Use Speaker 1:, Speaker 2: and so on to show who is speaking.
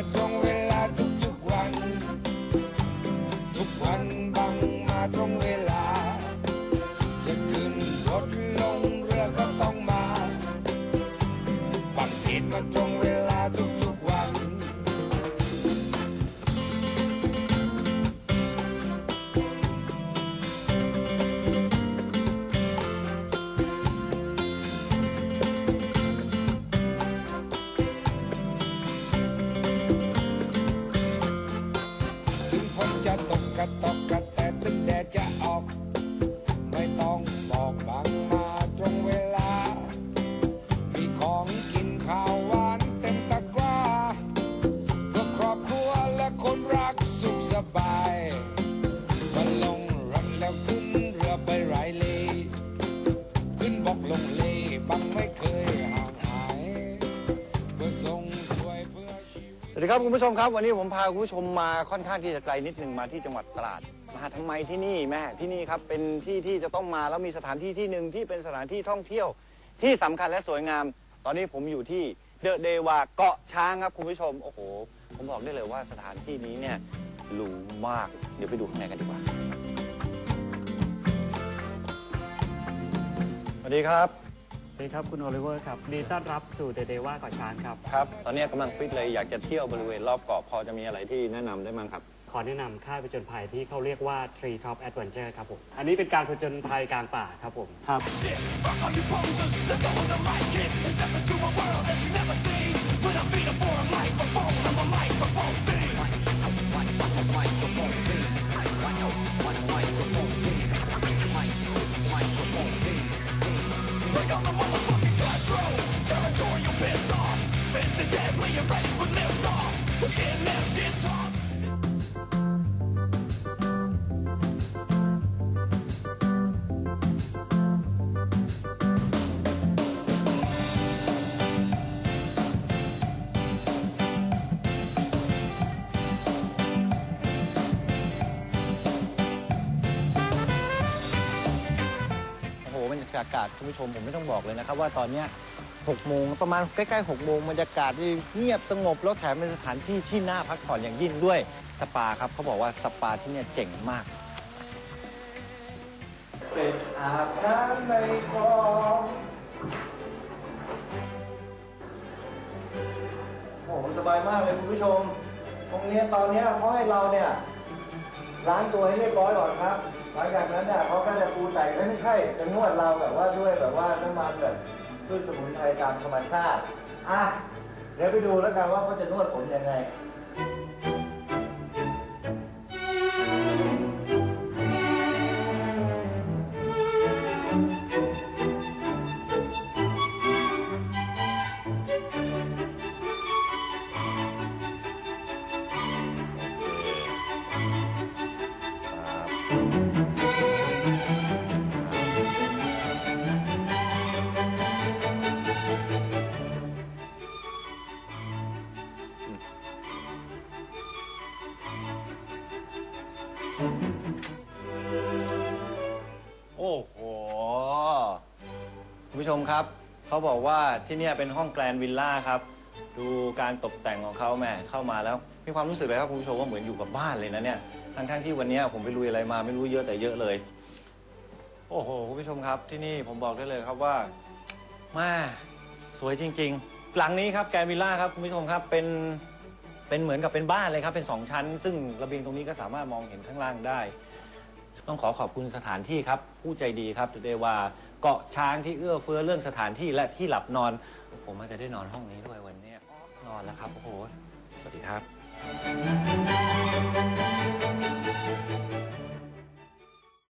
Speaker 1: I don't จะตกกระตกกระแต่ถึงแดดจะออก ไม่ต้องบอกบังมาตรงเวลา มีของกินข้าวหวานเต็มตะกร้าเพื่อครอบครัวและคนรักสุขสบายก็ลงรันแล้วขึ้นเรือไปไรเลขึ้นบอกลงเลบังไม่เคยห่างหายเพื่อส่ง
Speaker 2: สวัสดีครับคุณผู้ชมครับ วันนี้ผมพาคุณผู้ชมมาค่อนข้างที่จะไกลนิดหนึ่งมาที่จังหวัดตราดมาทำไมที่นี่แม่ที่นี่ครับเป็นที่ที่จะต้องมาแล้วมีสถานที่ที่หนึ่งที่เป็นสถานที่ท่องเที่ยวที่สำคัญและสวยงาม ตอนนี้ผมอยู่ที่เดอะเดวาเกาะช้างครับคุณผู้ชมโอ้โห ผมบอกได้เลยว่าสถานที่นี้เนี่ยหรูมากเดี๋ยวไปดูข้างในกันดีกว่าสวัสดีครับ
Speaker 3: ดีครับคุณโอลิเวอร์ครับยินดีต้อนรับสู่เดเดว่าเกาะช้างครับ
Speaker 2: ครับ ตอนนี้กำลังฟิตเลยอยากจะเที่ยวบริเวณรอบเกาะพอจะมีอะไรที่แนะนำได้มั้งครับ
Speaker 3: ขอแนะนำค่ายผจญภัยที่เขาเรียกว่า Tree Top Adventure ครับผม อันนี้เป็นการผจญภัยกลางป่าครับผม ครับ
Speaker 2: โอ้โหบ รรยากาศคุณผู้ชมผมไม่ต้องบอกเลยนะครับ ว่าตอนเนี้ย6โมงประมาณใกล้ๆ6โมงบรรยากาศที่เงียบสงบแล้วแถมเป็นสถานที่ที่น่าพักผ่อนอย่างยิ่งด้วยสปาครับเขาบอกว่าสปาที่เนี่ยเจ๋งมากเป็นอาบน้ำในคลองโอ้โหสบายมากเลยคุณผู้ชม ตรงเนี้ยตอนเนี้ยเขาให้เราเนี่ย ล้างตัวให้เรียบร้อยก่อนครับ หลังจากนั้นเนี่ยเขาก็จะปูไต่เอ้ยไม่ใช่จะนวดเราแบบว่าด้วยแบบว่าน้ำมันแบบด้วยสมุนไพรตามธรรมชาติ อะ เดี๋ยวไปดูแล้วกันว่าเขาจะนวดผมยังไง โอ้โห คุณผู้ชมครับ เขาบอกว่าที่เนี่ยเป็นห้องแกรนด์วิลล่าครับ ดูการตกแต่งของเขาแหม่เข้ามาแล้ว มีความรู้สึกเลยครับคุณผู้ชมว่าเหมือนอยู่กับบ้านเลยนะเนี่ย ทั้งๆที่วันเนี้ยผมไปลุยอะไรมาไม่รู้เยอะแต่เยอะเลย โอ้โห คุณผู้ชมครับที่นี่ผมบอกได้เลยครับว่าแมาสวยจริง ๆ หลังนี้ครับแกรนด์วิลล่าครับคุณผู้ชมครับเป็น เป็นเหมือนกับเป็นบ้านเลยครับเป็นสองชั้น ซึ่งระเบียงตรงนี้ก็สามารถมองเห็นข้างล่างได้ ต้องขอขอบคุณสถานที่ครับ ผู้ใจดีครับเดว่าเกาะช้างที่เอื้อเฟื้อเรื่องสถานที่และที่หลับนอน ผมอาจจะได้นอนห้องนี้ด้วยวันเนี้ยนอนแล้วครับโอ้โหสวัสดีครับ